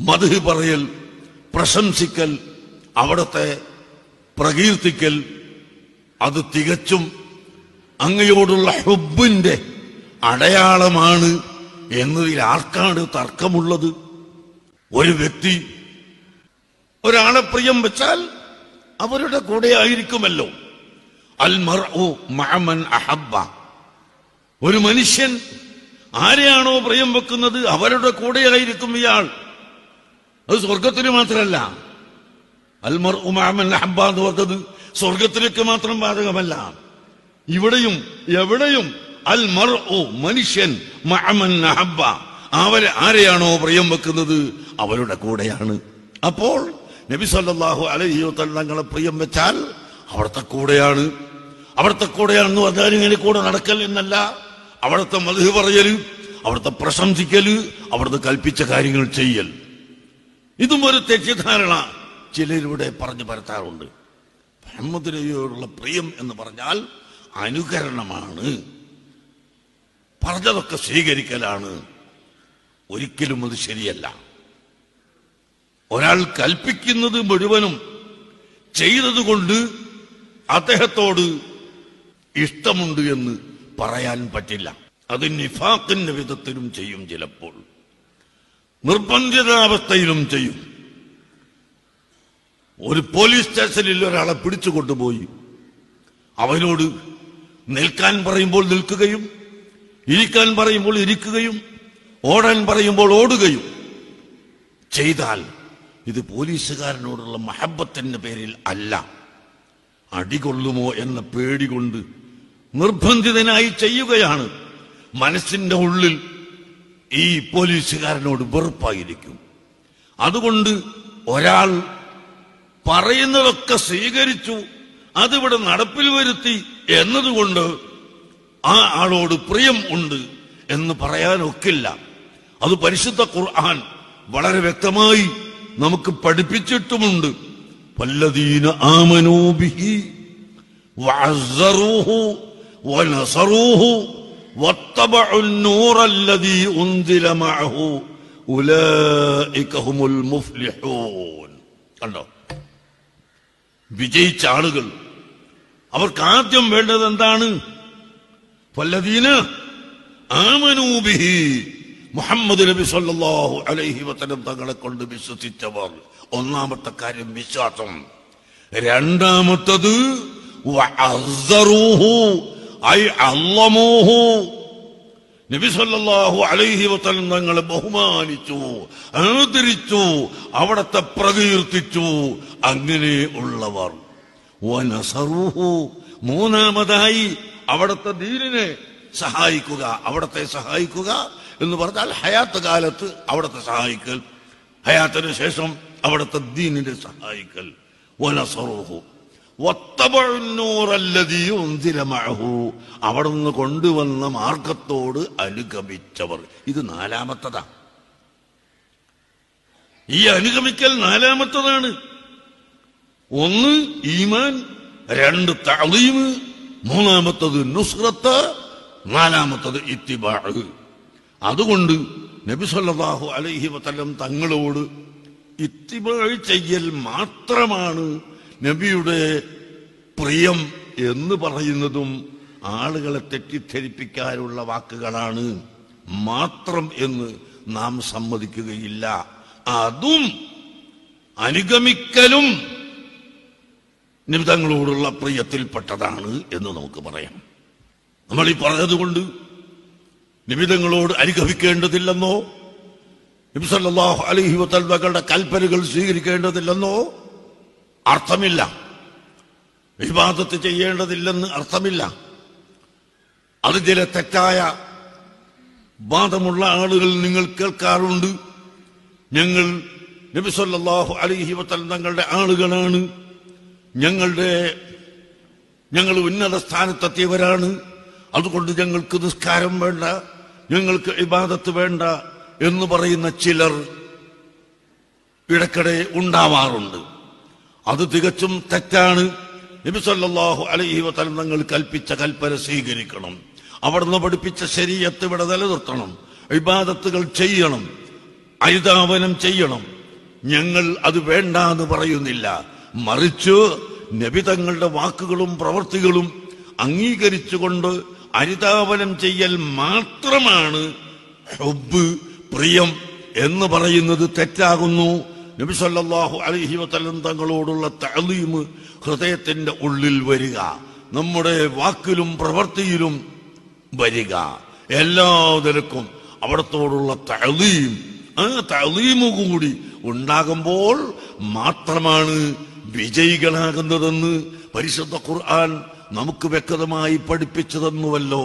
മധു പറയൽ പ്രശംസിക്കൽ അവിടത്തെ പ്രകീർത്തിക്കൽ അത് തികച്ചും അങ്ങയോടുള്ള ഹുബിന്റെ അടയാളമാണ് എന്നതിൽ ആർക്കാണ് തർക്കമുള്ളത്? ഒരു വ്യക്തി ഒരാളെ പ്രിയം വെച്ചാൽ അവരുടെ കൂടെ ആയിരിക്കുമല്ലോ. അൽ മർഉ മഅമൻ അഹബ്ബ. ഒരു മനുഷ്യൻ ആരെയാണോ പ്രിയം വെക്കുന്നത് അവരുടെ കൂടെ ആയിരിക്കും ഇയാൾ. അത് സ്വർഗത്തിന് മാത്രമല്ല. അൽമർ ഉമാമൻ എന്ന് പറഞ്ഞത് സ്വർഗത്തിലേക്ക് മാത്രം ബാധകമല്ല. ഇവിടെയും എവിടെയും അൽ മർ മനുഷ്യൻ മഅമൻ അഹബ്ബ അവരെ ആരെയാണോ പ്രിയം വെക്കുന്നത്? അവരുടെ കൂടെയാണ്. അപ്പോൾ നബി സല്ലാഹു അലഹിയോ തങ്ങളെ പ്രിയം വെച്ചാൽ അവിടുത്തെ കൂടെയാണ്. അവിടുത്തെ കൂടെയാണെന്ന് പറഞ്ഞാൽ ഇങ്ങനെ കൂടെ നടക്കൽ എന്നല്ല. അവിടുത്തെ മധു പറയൽ അവിടുത്തെ പ്രശംസിക്കൽ അവിടുത്തെ കൽപ്പിച്ച കാര്യങ്ങൾ ചെയ്യൽ. ഇതും ഒരു തെറ്റിദ്ധാരണ. ചിലരിവിടെ പറഞ്ഞു പരത്താറുണ്ട്. മുഹമ്മദ് നബിയോടുള്ള പ്രിയം എന്ന് പറഞ്ഞാൽ അനുകരണമാണ്. പറഞ്ഞതൊക്കെ സ്വീകരിക്കലാണ്. ഒരിക്കലും അത് ശരിയല്ല. ഒരാൾ കൽപ്പിക്കുന്നത് മുഴുവനും ചെയ്തതുകൊണ്ട് അദ്ദേഹത്തോട് ഇഷ്ടമുണ്ട് എന്ന് പറയാൻ പറ്റില്ല. അത് നിഫാക്കിന്റെ വിധത്തിലും ചെയ്യും ചിലപ്പോൾ. നിർബന്ധിതാവസ്ഥയിലും ചെയ്യും. ഒരു പോലീസ് സ്റ്റേഷനിൽ ഒരാളെ പിടിച്ചു കൊണ്ടുപോയി അവനോട് നിൽക്കാൻ പറയുമ്പോൾ നിൽക്കുകയും ഇരിക്കാൻ പറയുമ്പോൾ ഇരിക്കുകയും ഓടാൻ പറയുമ്പോൾ ഓടുകയും ചെയ്താൽ ഇത് പോലീസുകാരനോടുള്ള മഹബത്തിന്റെ പേരിൽ അല്ല. അടികൊള്ളുമോ എന്ന പേടി കൊണ്ട് നിർബന്ധിതനായി ചെയ്യുകയാണ്. മനസ്സിന്റെ ഉള്ളിൽ ഈ പോലീസുകാരനോട് വെറുപ്പായിരിക്കും. അതുകൊണ്ട് ഒരാൾ പറയുന്നതൊക്കെ സ്വീകരിച്ചു അതിവിടെ നടപ്പിൽ വരുത്തി എന്നതുകൊണ്ട് ആ ആളോട് പ്രിയം ഉണ്ട് എന്ന് പറയാനൊക്കില്ല. അത് പരിശുദ്ധ ഖുർആൻ വളരെ വ്യക്തമായി നമുക്ക് പഠിപ്പിച്ചിട്ടുമുണ്ട്. പല്ലദീന ആമനോബിഹി വഅസ്സറൂഹു വനസറൂഹു കണ്ടോ? വിജയിച്ച ആളുകൾ. അവർക്ക് ആദ്യം വേണ്ടത് എന്താണ്? വല്ലദീന ആമനൂബിഹി മുഹമ്മദ് നബി സല്ലാഹു അലൈഹി വസനം തങ്ങളെ കൊണ്ട് വിശ്വസിച്ചവർ. ഒന്നാമത്തെ കാര്യം വിശ്വാസം. രണ്ടാമത്തത് ഐ നബി സല്ലല്ലാഹു അലൈഹി വസല്ലം തങ്ങളെ ബഹുമാനിച്ചു ആദരിച്ചു അവിടത്തെ പ്രകീർത്തിച്ചു. അങ്ങനെ ഉള്ളവർ. വനസറുഹു. മൂന്നാമതായി അവിടത്തെ ദീനിനെ സഹായിക്കുക അവിടത്തെ സഹായിക്കുക എന്ന് പറഞ്ഞാൽ ഹയാത്ത് കാലത്ത് അവിടത്തെ സഹായിക്കൽ ഹയാത്തിന് ശേഷം അവിടത്തെ ദീനിനെ സഹായിക്കൽ. വനസറൂഹു. അവിടുന്ന് കൊണ്ടുവന്ന മാർഗത്തോട് അനുഗമിച്ചവർ. ഇത് നാലാമത്തതാ. ഈ അനുഗമിക്കൽ നാലാമത്തതാണ്. ഒന്ന് ഈമാൻ. രണ്ട് തളീമ് മൂന്നാമത്തത് നുസ്രത്ത് നാലാമത്തത് ഇത്തിബാ അതുകൊണ്ട് നബി സല്ലല്ലാഹു അലൈഹി വസല്ലം തങ്ങളോട് ഇത്തിബാഴ് ചെയ്യൽ മാത്രമാണ് നബിയുടെ പ്രിയം എന്ന് പറയുന്നതും ആളുകളെ തെറ്റിദ്ധരിപ്പിക്കാനുള്ള വാക്കുകളാണ്. മാത്രം എന്ന് നാം സമ്മതിക്കുകയില്ല. അതും അനുഗമിക്കലും നിമിതങ്ങളോടുള്ള പ്രിയത്തിൽപ്പെട്ടതാണ് എന്ന് നമുക്ക് പറയാം. നമ്മൾ ഈ പറഞ്ഞതുകൊണ്ട് നിമിതങ്ങളോട് അനുഗമിക്കേണ്ടതില്ലെന്നോ നബിസല്ലാഹു അലഹി വത്തൽവകളുടെ കൽപ്പനകൾ സ്വീകരിക്കേണ്ടതില്ലെന്നോ അർത്ഥമില്ല. വിവാദത്ത് ചെയ്യേണ്ടതില്ലെന്ന് അർത്ഥമില്ല. അത് ചില തെറ്റായ വാദമുള്ള ആളുകൾ നിങ്ങൾ കേൾക്കാറുണ്ട്. ഞങ്ങൾ നബിസൊല്ലാഹു അലഹി വത്തൽ തങ്ങളുടെ ആളുകളാണ്. ഞങ്ങളുടെ ഞങ്ങൾ ഉന്നത സ്ഥാനത്തെത്തിയവരാണ്. അതുകൊണ്ട് ഞങ്ങൾക്ക് നിസ്കാരം വേണ്ട ഞങ്ങൾക്ക് ഇബാദത്ത് വേണ്ട എന്ന് പറയുന്ന ചിലർ ഇടയ്ക്കിടെ ഉണ്ടാവാറുണ്ട്. അത് തികച്ചും തെറ്റാണ്. നബി അലൈഹി വസല്ലം തങ്ങൾ കൽപ്പിച്ച കൽപ്പന സ്വീകരിക്കണം. അവിടുന്ന് പഠിപ്പിച്ച ശരീരത്ത് ഇവിടെ നിലനിർത്തണം. വിവാദത്തുകൾ ചെയ്യണം. അരിതാപനം ചെയ്യണം. ഞങ്ങൾ അത് വേണ്ട എന്ന് പറയുന്നില്ല. മറിച്ച് നബി തങ്ങളുടെ വാക്കുകളും പ്രവൃത്തികളും അംഗീകരിച്ചുകൊണ്ട് അരിതാപനം ചെയ്യൽ മാത്രമാണ് ഹൊബ് പ്രിയം എന്ന് പറയുന്നത് തെറ്റാകുന്നു. നബി സല്ലല്ലാഹു അലൈഹി വസല്ലം തങ്ങളോടുള്ള തളീമ് ഹൃദയത്തിന്റെ ഉള്ളിൽ വരിക. നമ്മുടെ വാക്കിലും പ്രവൃത്തിയിലും വരിക. എല്ലാ നിലക്കും അവിടത്തോടുള്ള തളീം ആ തളീമ് കൂടി ഉണ്ടാകുമ്പോൾ മാത്രമാണ് വിജയികളാകുന്നതെന്ന് പരിശുദ്ധ ഖുർആൻ നമുക്ക് വ്യക്തമായി പഠിപ്പിച്ചു തന്നുവല്ലോ